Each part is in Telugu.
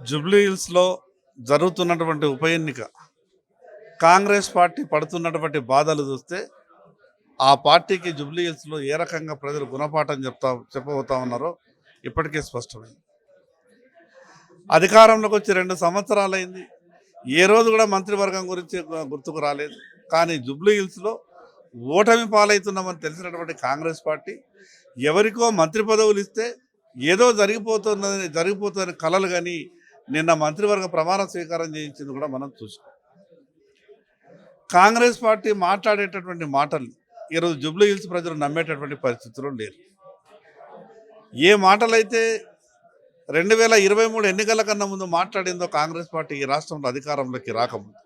జూబ్లీ హిల్స్లో జరుగుతున్నటువంటి ఉప ఎన్నిక. కాంగ్రెస్ పార్టీ పడుతున్నటువంటి బాధలు చూస్తే ఆ పార్టీకి జూబ్లీ హిల్స్లో ఏ రకంగా ప్రజలు గుణపాఠం చెప్తా చెప్పబోతా ఉన్నారో ఇప్పటికే స్పష్టమైంది. అధికారంలోకి వచ్చి రెండు సంవత్సరాలైంది. ఏ రోజు కూడా మంత్రివర్గం గురించి గుర్తుకు రాలేదు. కానీ జూబ్లీ హిల్స్లో ఓటమి పాలవుతున్నామని తెలిసినటువంటి కాంగ్రెస్ పార్టీ ఎవరికో మంత్రి పదవులు ఇస్తే ఏదో జరిగిపోతున్నదని జరిగిపోతుందని కలలు కానీ నిన్న మంత్రివర్గ ప్రమాణ స్వీకారం చేయించింది కూడా మనం చూసాం కాంగ్రెస్ పార్టీ మాట్లాడేటటువంటి మాటలు ఈరోజు జుబ్లీ హిల్స్ ప్రజలు నమ్మేటటువంటి పరిస్థితులు లేరు. ఏ మాటలైతే రెండు వేల ఇరవై మూడు ఎన్నికల కన్నా ముందు మాట్లాడిందో కాంగ్రెస్ పార్టీ ఈ రాష్ట్రంలో అధికారంలోకి రాకముందు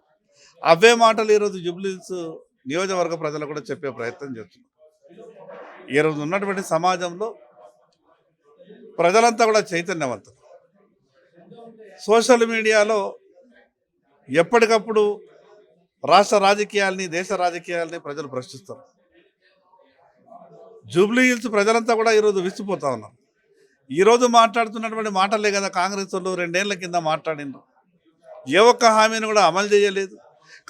అవే మాటలు ఈరోజు జుబ్లీస్ నియోజకవర్గ ప్రజలు కూడా చెప్పే ప్రయత్నం చేస్తున్నారు. ఈరోజు ఉన్నటువంటి సమాజంలో ప్రజలంతా కూడా చైతన్యవంతులు. సోషల్ మీడియాలో ఎప్పటికప్పుడు రాష్ట్ర రాజకీయాల్ని దేశ రాజకీయాల్ని ప్రజలు ప్రశ్నిస్తారు. జూబ్లీ హిల్స్ ప్రజలంతా కూడా ఈరోజు విసిపోతా ఉన్నారు. ఈరోజు మాట్లాడుతున్నటువంటి మాటలే కదా కాంగ్రెస్ వాళ్ళు రెండేళ్ళ కింద మాట్లాడిండ్రు ఏ ఒక్క హామీని కూడా అమలు చేయలేదు.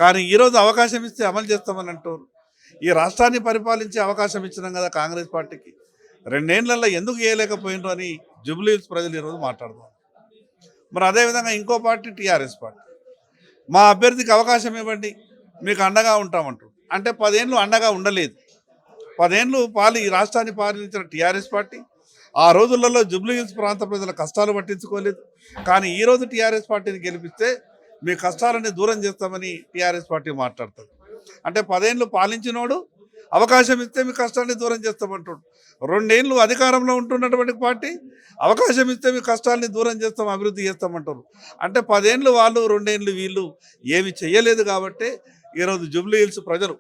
కానీ ఈరోజు అవకాశం ఇస్తే అమలు చేస్తామని అంటారు ఈ రాష్ట్రాన్ని పరిపాలించే అవకాశం ఇచ్చినాం కదా కాంగ్రెస్ పార్టీకి. రెండేళ్ళలో ఎందుకు చేయలేకపోయినారు అని జూబ్లీ హిల్స్ ప్రజలు ఈరోజు మాట్లాడుతున్నారు. మరి అదేవిధంగా ఇంకో పార్టీ టీఆర్ఎస్ పార్టీ. మా అభ్యర్థికి అవకాశం ఇవ్వండి మీకు అండగా ఉంటామంటారు. అంటే పదేళ్ళు అండగా ఉండలేదు. పదేళ్ళు పాలి ఈ రాష్ట్రాన్ని పాలించిన టీఆర్ఎస్ పార్టీ ఆ రోజులలో జుబ్లీ హిల్స్ ప్రాంత ప్రజల కష్టాలు పట్టించుకోలేదు. కానీ ఈ రోజు టీఆర్ఎస్ పార్టీని గెలిపిస్తే మీ కష్టాలని దూరం చేస్తామని టీఆర్ఎస్ పార్టీ మాట్లాడుతుంది. అంటే పదేళ్ళు పాలించినోడు అవకాశం ఇస్తే మీ కష్టాన్ని దూరం చేస్తామంటాడు. రెండేళ్ళు అధికారంలో ఉంటున్నటువంటి పార్టీ అవకాశం ఇస్తే మీ కష్టాలని దూరం చేస్తాం అభివృద్ధి చేస్తామంటారు అంటే పదేళ్ళు వాళ్ళు రెండేళ్ళు వీళ్ళు ఏమి చేయలేదు కాబట్టి ఈరోజు జూబ్లీ హిల్స్ ప్రజలు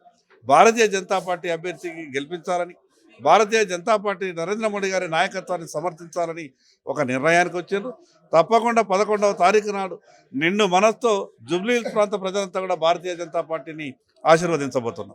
భారతీయ జనతా పార్టీ అభ్యర్థికి గెలిపించాలని భారతీయ జనతా పార్టీ నరేంద్ర మోడీ గారి నాయకత్వాన్ని సమర్థించాలని ఒక నిర్ణయానికి వచ్చారు. తప్పకుండా పదకొండవ తారీఖు నాడు నిండు మనస్తో జూబ్లీ హిల్స్ ప్రాంత ప్రజలంతా కూడా భారతీయ జనతా పార్టీని ఆశీర్వదించబోతున్నారు